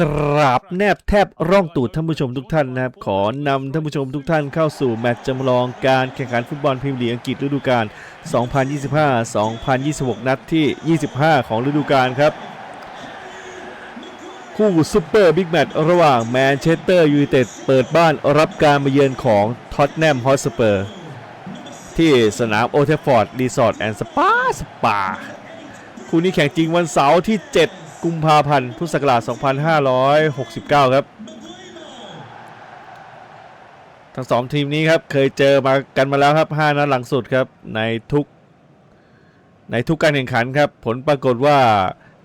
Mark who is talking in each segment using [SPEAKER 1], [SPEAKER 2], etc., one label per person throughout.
[SPEAKER 1] กราบแนบแทบร่องตูดท่านผู้ชมทุกท่านนะครับ ขอนำท่านผู้ชมทุกท่านเข้าสู่แมตช์จำลองการแข่งขันฟุตบอลพรีเมียร์ลีกอังกฤษฤดูกาล 2025-2026 นัดที่ 25 ของฤดูกาลครับ คู่ซุปเปอร์บิ๊กแมตช์ระหว่างแมนเชสเตอร์ยูไนเต็ดเปิดบ้านรับการมาเยือนของท็อตแนมฮอตสเปอร์ที่สนามโอเทฟฟอร์ดรีสอร์ทแอนด์สปาสปาคู่นี้แข่งจริงวันเสาร์ที่ 7 กุมภาพันธ์พุทธศักราช 2569 ครับ ทั้งสองทีมนี้ครับเคยเจอมากันมาแล้วครับ 5 นัดหลังสุดครับในทุกในทุกการแข่งขันครับ ผลปรากฏว่า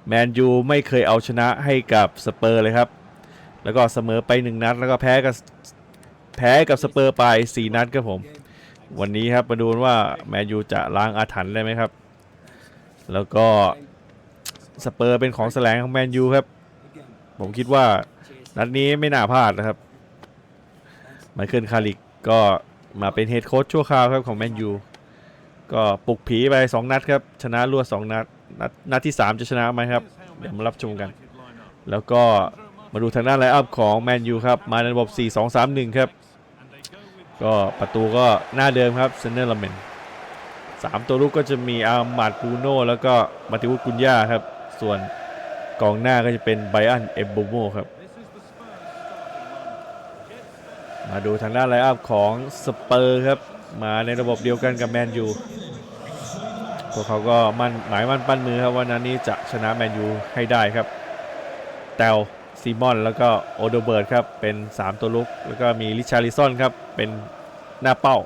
[SPEAKER 1] แมนยูไม่เคยเอาชนะให้กับสเปอร์เลยครับ แล้วก็เสมอไป 1 นัด แล้วก็แพ้กับแพ้กับสเปอร์ไป 4 นัดครับผม วันนี้ครับมาดูว่าแมนยูจะล้างอาถรรพ์ได้ไหมครับ แล้วก็ สเปอร์เป็นของแสลงของแมนยูครับ ผมคิดว่านัดนี้ไม่น่าพลาดนะครับไมเคิลคาริกก็มาเป็นเฮดโค้ชชั่วคราวครับของแมนยูก็ปลุกผีไป 2 นัดครับ ชนะรวด2นัดนัดนัดที่ 3 จะชนะไหมครับ เดี๋ยวมารับชมกัน แล้วก็มาดูทางด้านไลน์อัพของแมนยูครับมาในระบบ 4-2-3-1 ครับ ก็ประตูก็หน้าเดิมครับเซนเนอร์ลาเมนสามตัวลูกก็จะมีอาร์มาดบูโน่แล้วก็มาติวุฒกุนย่าครับ ส่วนกองหน้าก็จะเป็นไบอันเอมโบโมครับมาดูทางด้านไลอัพของสเปอร์ครับมาในระบบเดียวกันกับแมนยูพวกเขาก็มั่นหมายมั่นปั้นมือครับว่านัดนี้จะชนะแมนยูให้ได้ครับแตวซีมอนแล้วก็โอโดเบิร์ตครับเป็น 3 ตัวลุก แล้วก็มีริชาริซอนครับเป็นหน้าเป้า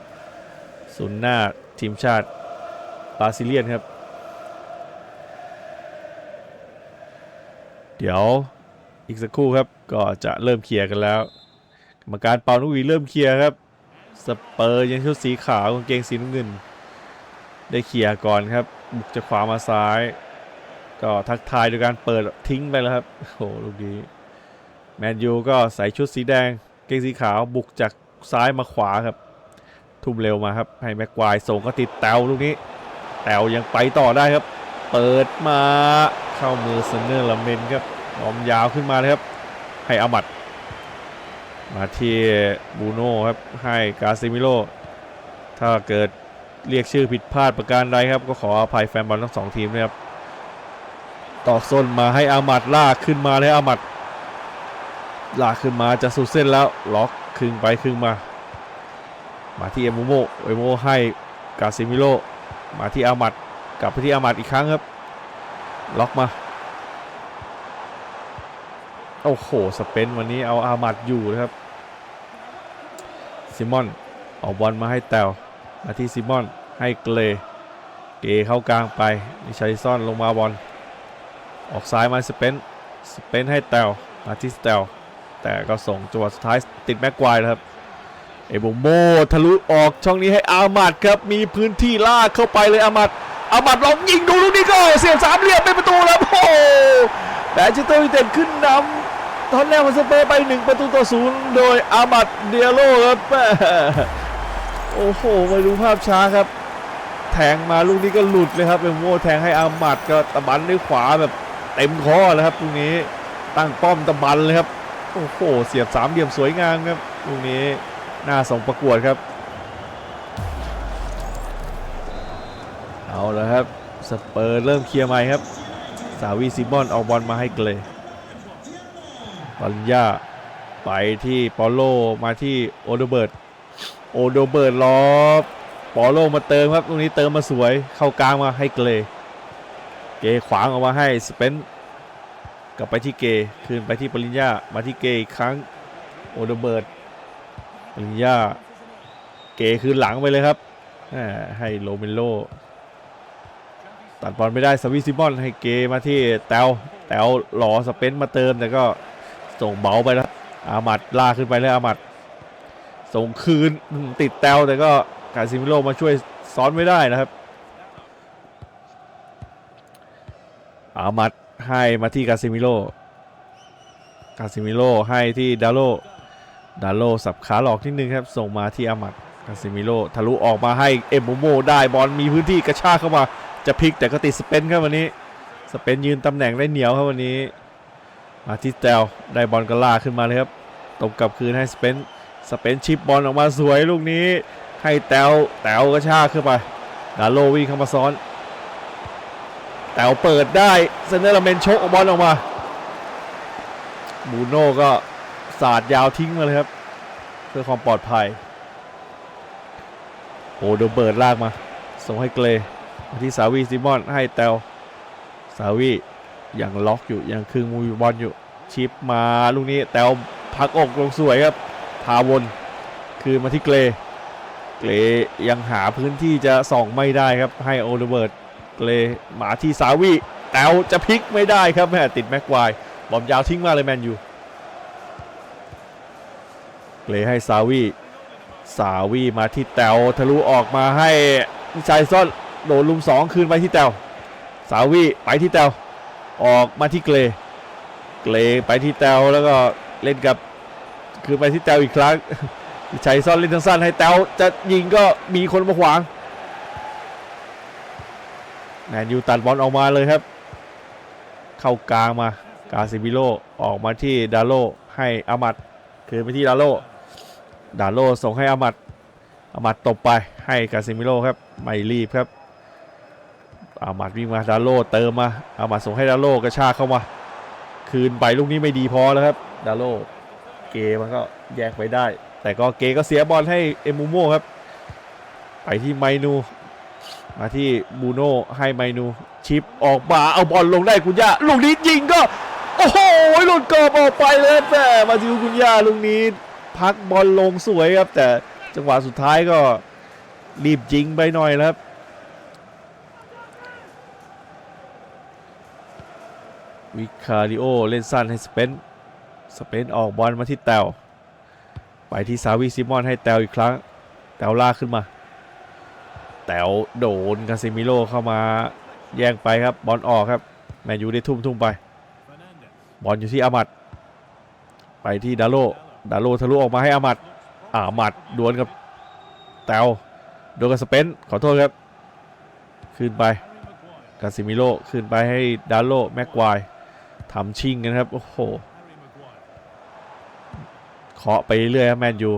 [SPEAKER 1] ศูนย์หน้าทีมชาติบราซิเลียนครับ เดี๋ยวอีกสักครู่ครับ ก็จะเริ่มเคลียร์กันแล้วกรรมการเป่านุกวีเริ่มเคลียร์ครับ สเปอร์ยังชุดสีขาวกางเกงสีน้ำเงิน ได้เคลียร์ก่อนครับ บุกจากขวามาซ้าย ก็ทักทายโดยการเปิดทิ้งไปแล้วครับโอ้โหลูกนี้แมนยูก็ใส่ชุดสีแดง เกงสีขาวบุกจากซ้ายมาขวาครับ ทุ่มเร็วมาครับ ให้แม็กควายส่งก็ติดแตวลูกนี้ แตวยังไปต่อได้ครับ เปิดมาเข้ามือเซนเนอร์ลาเมนครับ อมยาวขึ้นมาเลยครับ ให้อามัด มาที่บูโน่ครับ ให้กาซิมิโล ถ้าเกิดเรียกชื่อผิดพลาดประการใดครับ ก็ขออภัยแฟนบอลทั้งสองทีมนะครับต่อส้นมาให้อามัดลากขึ้นมาเลยอามัด ลากขึ้นมาจะสุดเส้นแล้วล็อกครึ่งไปครึ่งมา มาที่เอโมโมเอโมให้กาซิมิโล มาที่อามัดกลับไปที่อามัดอีกครั้งครับ ล็อกมา โอ้โห สเปนวันนี้เอาอามัดอยู่นะครับซิมอนออกบอลมาให้แตวมาที่ซิมอนให้เกรเกเข้ากลางไปนิชาริซอนลงมาบอลออกซ้ายมาสเปนสเปนให้แตวมาที่แตวแต่ก็ส่งจังหวะสุดท้ายติดแม็กควายนะครับเอโบโมทะลุออกช่องนี้ให้อามัดครับมีพื้นที่ลากเข้าไปเลยอามัดอามัดลองยิงดูลูกนี้ก็เสียบสามเหลี่ยมเป็นประตูแล้วโอ้แมนเชสเตอร์ยูไนเต็ดขึ้นนำ ตอนแรกมันสเปอร์ไป 1 ประตูต่อศูนย์โดยอามัดเดียโลครับโอ้โหมาดูภาพช้าครับ แทงมาลูกนี้ก็หลุดเลยครับเอโบโมแทงให้อามัดก็ตะบันด้วยขวาแบบเต็มข้อเลยครับลูกนี้ตั้งป้อมตะบันเลยครับโอ้โหเสียบสามเหลี่ยมสวยงามครับลูกนี้น่าส่งประกวดครับ เอาแล้วครับสเปอร์เริ่มเคลียร์ใหม่ครับ สาวีซิมอนเอาบอลมาให้เกร ปัญญาไปที่ปอโลมาที่โอโดเบิร์ตโอโดเบิร์ตล้อปอโลมาเติมครับตรงนี้เติมมาสวยเข้ากลางมาให้เกรเกขวางออกมาให้สเปนกลับไปที่เกคืนไปที่ปริญญามาที่เกอีกครั้งโอโดเบิร์ตปริญญาเกคืนหลังไปเลยครับให้โรเมโลตัดบอลไม่ได้สวิซิมอนให้เกมาที่แตวแตวหลอสเปนมาเติมแต่ก็ ส่งเบาไปแล้วอามัดลากขึ้นไปเลยอามัดส่งคืนติดแตวแต่ก็กาซิมิโลมาช่วยซ้อนไม่ได้นะครับ อามัดให้มาที่กาซิมิโลกาซิมิโลให้ที่ดาโลดาโลสับขาหลอกนิดนึงครับ ส่งมาที่อามัดคาซิมิโลทะลุออกมาให้เอมโมโมได้บอลมีพื้นที่กระชากเข้ามาจะพลิกแต่ก็ติดสเปนครับวันนี้ สเปนยืนตำแหน่งได้เหนียวครับวันนี้ มาที่แตวได้บอลก็ลาขึ้นมาเลยครับตบกลับคืนให้สเปนสเปนชิปบอลออกมาสวยลูกนี้ ให้แตวแตวกระชากขึ้นไปดาโลวิ่งเข้ามาซ้อน แตวเปิดได้เซนเนอร์ลาเมนชกบอลออกมาบูโน่ก็สาดยาวทิ้งมาเลยครับ เพื่อความปลอดภัยโอ้โดนเบิร์ดลากมา ส่งให้เกรมาที่สาวีซิมอนให้แตวสาวี ยังล็อกอยู่ยังคึงมือบอลอยู่ชิปมาลูกนี้แตวพักอกลงสวยครับพาวนคืนมาที่เกรเกรยังหาพื้นที่จะส่องไม่ได้ครับให้โอเลเบิร์ตเกรมาที่สาวีแตวจะพลิกไม่ได้ครับแม่ติดแม็กควายบอมยาวทิ้งมาเลยแมนยูเกรให้สาวีสาวีมาที่แตวทะลุออกมาให้นิชัยซ่อนโดนลุมสองคืนไปที่แตวสาวีไปที่แตว ออกมาที่เกรเกรไปที่แตวแล้วก็เล่นกับคือไปที่แตวอีกครั้งชัยซ่อนเล่นทั้งสั้นให้แตวจะยิงก็มีคนมาขวางแมนยูตัดบอลออกมาเลยครับ เข้ากลางมากาซิบิโลออกมาที่ดาโลให้อามัดคืนไปที่ดาโลดาโลส่งให้อามัดอามัดตบไปให้กาซิมิโลครับไม่รีบครับ อามัดวิ่งมาดาโลเติมมาอามัดส่งให้ดาโลกระชากเข้ามา คืนไปลูกนี้ไม่ดีพอแล้วครับ ดาโลเกมันก็แยกไปได้ แต่ก็เกก็เสียบอลให้เอมูโมครับ ไปที่ไมนู มาที่บูโน่ให้ไมนู ชิปออกมาเอาบอลลงได้กุญญาลูกนี้ยิงก็ โอ้โหหลุดกรอบออกไปเลยแม่มาทิวกุญญาลูกนี้พักบอลลงสวยครับ แต่จังหวะสุดท้ายก็รีบยิงไปหน่อยแล้วครับ วิคาริโอเล่นสั้นให้สเปนสเปนออกบอลมาที่แตวไปที่ซาวิซิมอนให้แตวอีกครั้ง แตวลากขึ้นมา แตวโดนกาซิมิโลเข้ามาแย่งไปครับบอลออกครับแมนยูได้ทุ่มทุ่มไป บอลอยู่ที่อามัด ไปที่ดาโลดาโลทะลุออกมาให้อามัดอามัดดวลกับแตวโดนกับสเปนขอโทษครับ ขึ้นไปกาซิมิโลขึ้นไปให้ดาโลแม็กควาย ทำชิงกันครับ โอ้โหเคาะไปเรื่อยครับแมนยู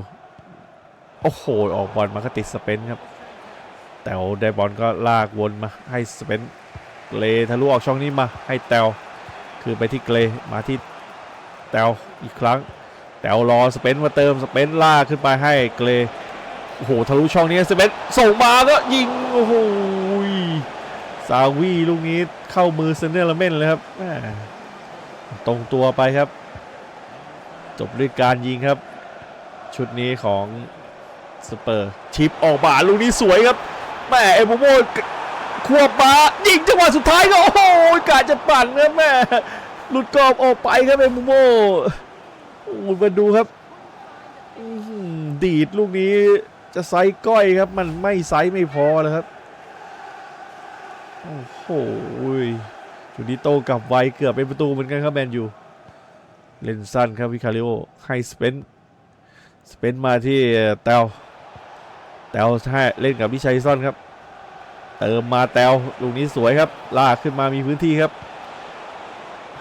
[SPEAKER 1] โอ้โห ออกบอลมาก็ติดสเปนครับ แต่ได้บอลก็ลากวนมาให้สเปนเกรทะลุออกช่องนี้มาให้แตวคือไปที่เกรมาที่แตวอีกครั้ง แตวรอสเปนมาเติมสเปนลากขึ้นไปให้เกรโอ้โหทะลุช่องนี้สเปนส่งมาก็ยิงโอ้โหซาวีลูกนี้เข้ามือเซนเนอร์ลเมนเลยครับ ตรงตัวไปครับ จบด้วยการยิงครับ ชุดนี้ของสเปอร์ชิปออกมาลูกนี้สวยครับแม่เอโมโมควบมายิงจังหวะสุดท้ายก็โอ้โหกาจะปั่นครับแม่หลุดกรอบออกไปครับเอโมโมโอ้มาดูครับดีดลูกนี้จะไซส์ก้อยครับ มันไม่ไซส์ไม่พอเลยครับ โอ้โห จูดิโตกลับไวเกือบเป็นประตูเหมือนกันครับแมนยูเล่นสั้นครับวิคาริโอให้สเปนสเปนมาที่แตวแตวให้เล่นกับวิชัยซ่อนครับ เติมมาแตวลูกนี้สวยครับ ลากขึ้นมามีพื้นที่ครับ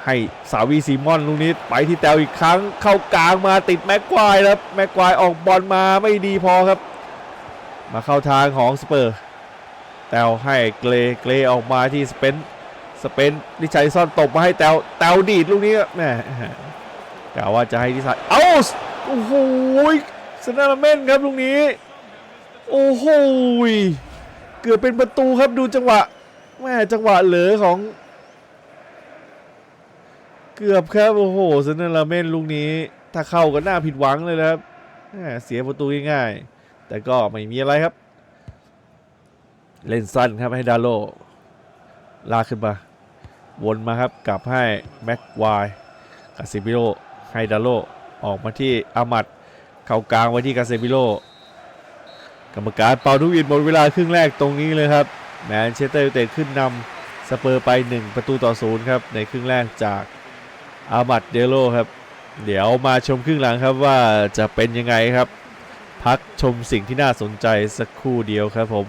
[SPEAKER 1] ให้สาวีซีมอนลูกนี้ไปที่แตวอีกครั้งเข้ากลางมาติดแม็กควายครับแม็กควายออกบอลมาไม่ดีพอครับ มาเข้าทางของสเปอร์แตวให้เกรเกรออกมาที่สเปน สเปนนิชัยซ่อนตบมาให้แตวแตวดีดลูกนี้แหม่กล่ว่าจะให้นิชัยเอ้าโอ้โหสนาร์เมนครับลูกนี้ โอ้โหเกือบเป็นประตูครับดูจังหวะแม่จังหวะเหลือของ เกือบครับโอ้โหสนาร์เมนลูกนี้ ถ้าเข้าก็น่าผิดหวังเลยนะครับแม่เสียประตูง่ายๆแต่ก็ไม่มีอะไรครับ เล่นสั้นครับให้ดาโลลากขึ้นมา วนมาครับกลับให้แม็กวายกาซิบิโลให้ดาโลออกมาที่อามัดเข้ากลางไว้ที่กาเซบิโลกรรมการเป่าทุกอินหมดเวลาครึ่งแรกตรงนี้เลยครับแมนเชสเตอร์ยูไนเต็ดขึ้นนำสเปอร์ไป 1 ประตูต่อศูนย์ครับในครึ่งแรกจากอามัดเดโลครับ เดี๋ยวมาชมครึ่งหลังครับว่าจะเป็นยังไงครับ พักชมสิ่งที่น่าสนใจสักครู่เดียวครับผม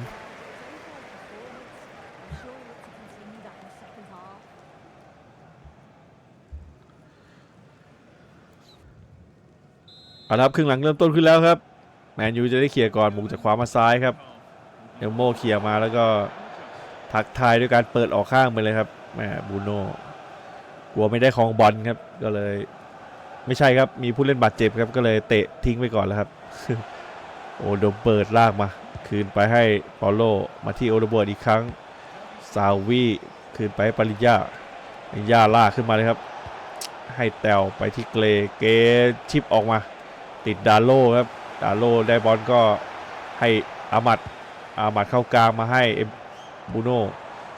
[SPEAKER 1] เอาละครับครึ่งหลังเริ่มต้นขึ้นแล้วครับ แมนยูจะได้เคลียร์ก่อนบุกจากขวามาซ้ายครับเอลโมเคลียร์มาแล้วก็ทักทายด้วยการเปิดออกข้างไปเลยครับแมบูโน่กลัวไม่ได้ครองบอลครับก็เลย ไม่ใช่ครับมีผู้เล่นบาดเจ็บครับก็เลยเตะทิ้งไปก่อนแล้วครับ โอโดเบิร์ดลากมา คืนไปให้ปอโลมาที่โอโดเบิร์ดอีกครั้งซาวีคืนไปปริญญาปริญญาลากขึ้นมาเลยครับ ให้แตวไปที่เกรเกชิปออกมา ติดดาโลครับ ดาโลได้บอลก็ให้อามัดอามัดเข้ากลางมาให้บูโน่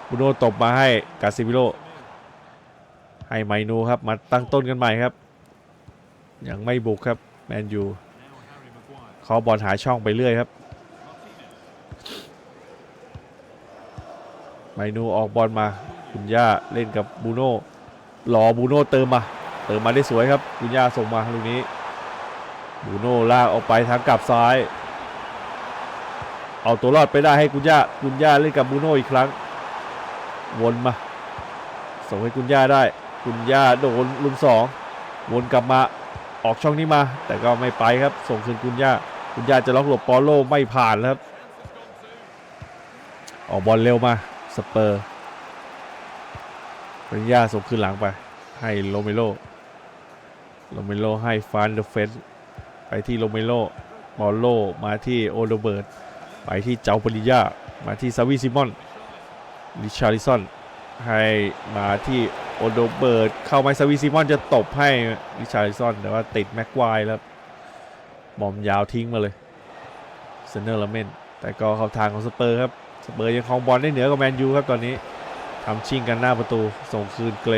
[SPEAKER 1] บูโน่ตบมาให้กาซิมิโลให้ไมนูครับมาตั้งต้นกันใหม่ครับ ยังไม่บุกครับแมนยูเขาบอลหาช่องไปเรื่อยครับไมนูออกบอลมาคุณย่าเล่นกับบูโน่รอบูโน่เติมมา เติมมาได้สวยครับคุณย่าส่งมาลูกนี้ บูโน่ลากออกไปทางกลับซ้าย เอาตัวรอดไปได้ให้กุญย่ากุญย่าเล่นกับบูโน่อีกครั้ง วนมา ส่งให้กุญย่าได้ กุญย่าโดนลุมสอง วนกลับมาออกช่องนี้มา แต่ก็ไม่ไปครับ ส่งคืนกุญย่ากุญย่าจะล็อกหลบปอโลไม่ผ่านแล้วครับ ออกบอลเร็วมาสเปอร์กุญย่าส่งคืนหลังไป ให้โรเมโลโรเมโลให้ฟานเดอเฟน ไปที่โรเมโลบอลโลมาที่โอโดเบิร์ตไปที่เจ้าปริยามาที่ซาวิซิมอนลิชาริซอนให้มาที่โอโดเบิร์ตเข้ามาซาวิซิมอนจะตบให้ลิชาริซอนแต่ว่าติดแม็กควายแล้วบอมยาวทิ้งมาเลยเซนเนอร์ลาเมนแต่ก็เข้าทางของสเปอร์ครับสเปอร์ยังครองบอลได้เหนือกว่าแมนยูครับตอนนี้ทำชิงกันหน้าประตูส่งคืนเกร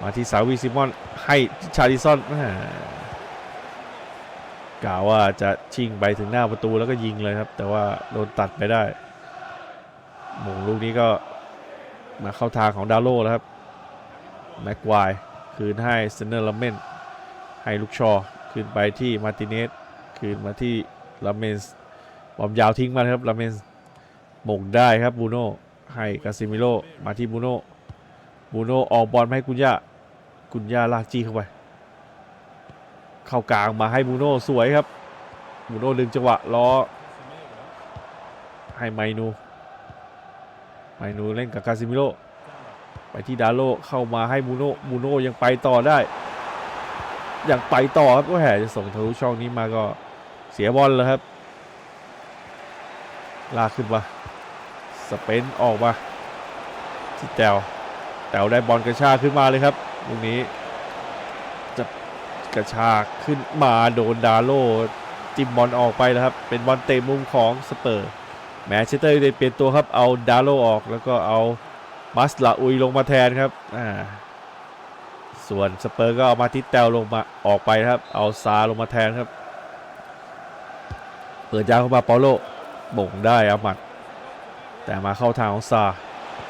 [SPEAKER 1] มาที่ซาวิซิมอนให้ชาริซอน กล่าวว่าจะชิงไปถึงหน้าประตูแล้วก็ยิงเลยครับ แต่ว่าโดนตัดไปได้หมงลูกนี้ก็มาเข้าทางของดาโลแล้วครับแม็กควายคืนให้เซนเนอร์ลาเมนให้ลูกชอคืนไปที่มาติเนสคืนมาที่ลาเมนบอมยาวทิ้งมาครับลาเมนหม่งได้ครับบูโน่ให้กาซิมิโลมาที่บูโน่บูโน่ออกบอลมาให้กุญญากุญญาลากจี้เข้าไป เข้ากลางมาให้บูโน่สวยครับบูโน่ดึงจังหวะล้อให้ไมนู ไมนูเล่นกับกาซิมิโลไปที่ดาโลเข้ามาให้บูโน่บูโน่ยังไปต่อได้ ยังไปต่อครับก็แห่จะส่งทะลุช่องนี้มาก็เสียบอลแล้วครับ ลากขึ้นมา สเปนออกมาที่แตวแตวได้บอลกระชากขึ้นมาเลยครับลูกนี้ กระชากขึ้นมาโดนดาโลจิ้มบอลออกไปแล้วครับ เป็นบอลเตะมุมของสเปอร์แมนเชสเตอร์ยูไนเต็ดเปลี่ยนตัวครับ เอาดาโลออกแล้วก็เอามัสลาอุยลงมาแทนครับอ่าส่วนสเปอร์ก็เอามาทิตแตวลงมาออกไปครับ เอาซาลงมาแทนครับ เปิดยาวเข้ามาเปาโลบ่งได้อามัด แต่มาเข้าทางของซา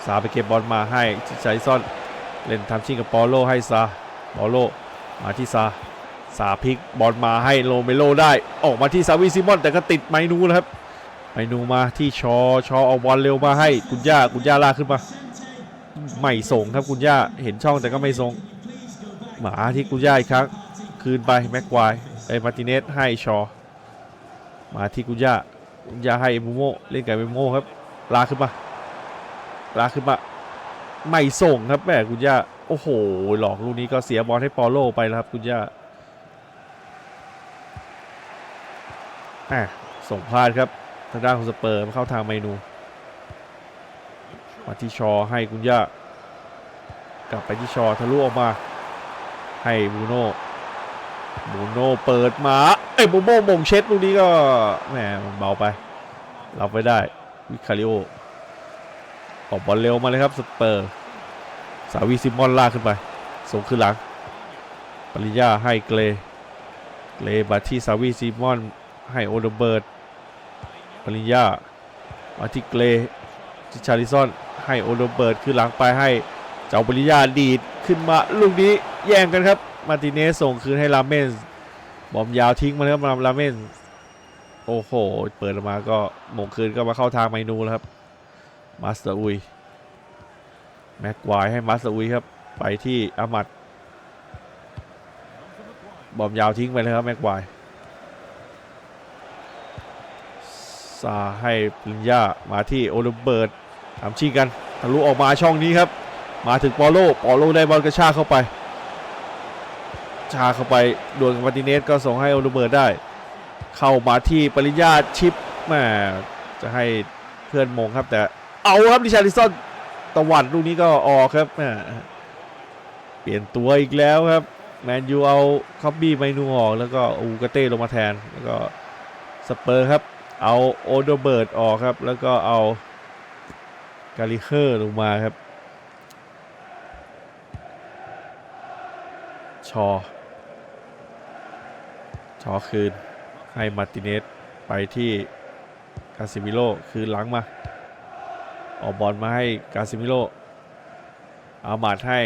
[SPEAKER 1] ซาไปเก็บบอลมาให้ใชาริซอนเล่นทำชิงกับปอโลให้ซาปอโลมาที่ซา ซาพิกบอลมาให้โรเมโลได้ออกมาที่ซาวิซิมอนแต่ก็ติดไมนูนะครับ ไมนูมาที่ชอชอเอาบอลเร็วมาให้กุญย่ากุญย่าลากขึ้นมาไม่ส่งครับกุญย่าเห็นช่องแต่ก็ไม่ส่งมาที่กุญย่าอีกครั้งคืนไปแม็กควายไอมาติเนสให้ชอ มาที่กุญย่ากุญย่าให้เอมูโมเล่นกับเอมูโมครับลากขึ้นมาลากขึ้นมาไม่ส่งครับแม่กุญย่าโอ้โหหลอกลูกนี้ก็เสียบอลให้ปอโลไปแล้วครับคุณย่า อะส่งพลาดครับทางด้านของสเปอร์มาเข้าทางเมนู มาที่ชอให้คุณย่ากลับไปที่ชอทะลุออกมา ให้บูโน่บูโน่เปิดมาเอ้ยบูโม่มงเช็ดลูกนี้ก็แหมมันเบาไปรับไว้ได้วิคาริโอออกบอลเร็วมาเลยครับสเปอร์สาวีซิมอนลากขึ้นไป ส่งขึ้นหลังปริญญาให้เกรเกรมาที่สาวีซิมอน ให้โอเดเบิร์ตปริญญามาที่เกรที่ชาริซอน ให้โอเดเบิร์ตขึ้นหลังไปให้เจ้าปริญญาดีดขึ้นมาลูกนี้แย่งกันครับ มาติเนสส่งคืนให้ลาเมนส์บอมยาวทิ้งมาแล้วครับลาเมนส์โอ้โห เปิดออกมาก็หมงคืนก็มาเข้าทางไมนูแล้วครับมาสเตอร์อุยแม็กควายให้มัสอุยครับ ไปที่อามัดบอมยาวทิ้งไปเลยครับแม็กควาย ซาให้ปริญญามาที่โอเลเบิร์ตทำชิงกันทะลุออกมาช่องนี้ครับ มาถึงปอโลปอโลได้บอลกระชากเข้าไป ชาเข้าไปดวลกับมาติเนสก็ส่งให้โอเลเบิร์ตได้ เข้ามาที่ปริญญาชิปแม่จะให้เพื่อนมงครับแต่เอาครับดิชาริสันตะวันลูกนี้ก็ออกครับแม่เปลี่ยนตัวอีกแล้วครับแมนยูเอาคอบบี้ไมนูออกแล้วก็อูกาเต้ลงมาแทนแล้วก็สเปอร์ครับ เอาโอโดเบิร์ตออกครับ แล้วก็เอากาลิเคอร์ลงมาครับ ชอ ชอคืน ให้มาร์ติเนสไปที่กาซิมิโลคืนหลังมา ออกบอลมาให้กาซิมิโลเอาหมัดให้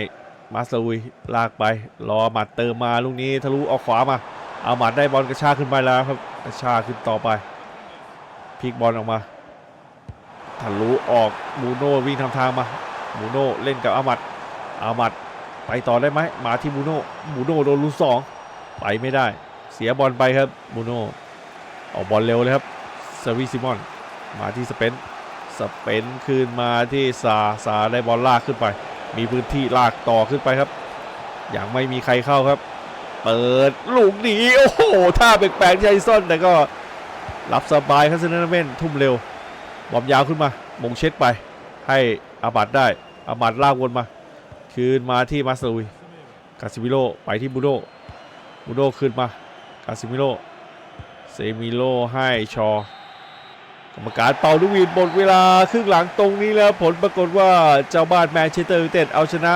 [SPEAKER 1] มาสอุยลากไป รอหมัดเติมมาลูกนี้ทะลุออกขวามา เอาหมัดได้บอลกระชากขึ้นไปแล้วครับ กระชากขึ้นต่อไป พลิกบอลออกมาทะลุออกบูโน่วิ่งทำทางมาบูโน่เล่นกับอามัดอามัดไปต่อได้ไหมมาที่บูโน่บูโน่โดนลูกสองไปไม่ได้ เสียบอลไปครับบูโน่ออกบอลเร็วเลยครับเซอร์วิซิมอนมาที่สเปนสเปนคืนมาที่ซาซาได้บอลลากขึ้นไป มีพื้นที่ลากต่อขึ้นไปครับอย่างไม่มีใครเข้าครับ เปิดลูกหนีโอ้โหท่าแปลกๆใจซ่อนแต่ก็ รับสบายครับเซนนาเมนทุ่มเร็ว บอมยาวขึ้นมา มงเช็ดไป ให้อาบัดได้ อาบัดลากวนมา คืนมาที่มาสลุยกาซิมิโลไปที่บูโดบูโดคืนมากาซิมิโลเซมิโลให้ชอกรรมการเป่าลูกวีดหมดเวลาครึ่งหลังตรงนี้แล้วผลปรากฏว่าเจ้าบ้านแมนเชสเตอร์ยูไนเต็ดเอาชนะ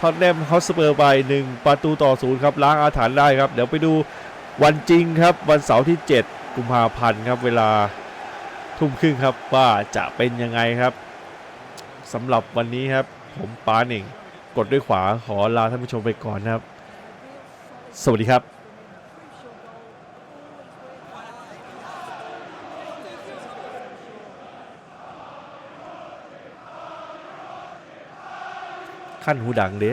[SPEAKER 1] ท็อตแนมฮอสเปอร์ไป1ประตูต่อศูนย์ครับล้างอาถรรพ์ได้ครับ เดี๋ยวไปดูวันจริงครับวันเสาร์ที่ 7 กุมภาพันธ์ครับเวลาทุ่มครึ่งครับว่าจะเป็นยังไงครับสำหรับวันนี้ครับ ผมปาหนึ่งกดด้วยขวาขอลาท่านผู้ชมไปก่อนนะครับ สวัสดีครับขั้นหูดังเด้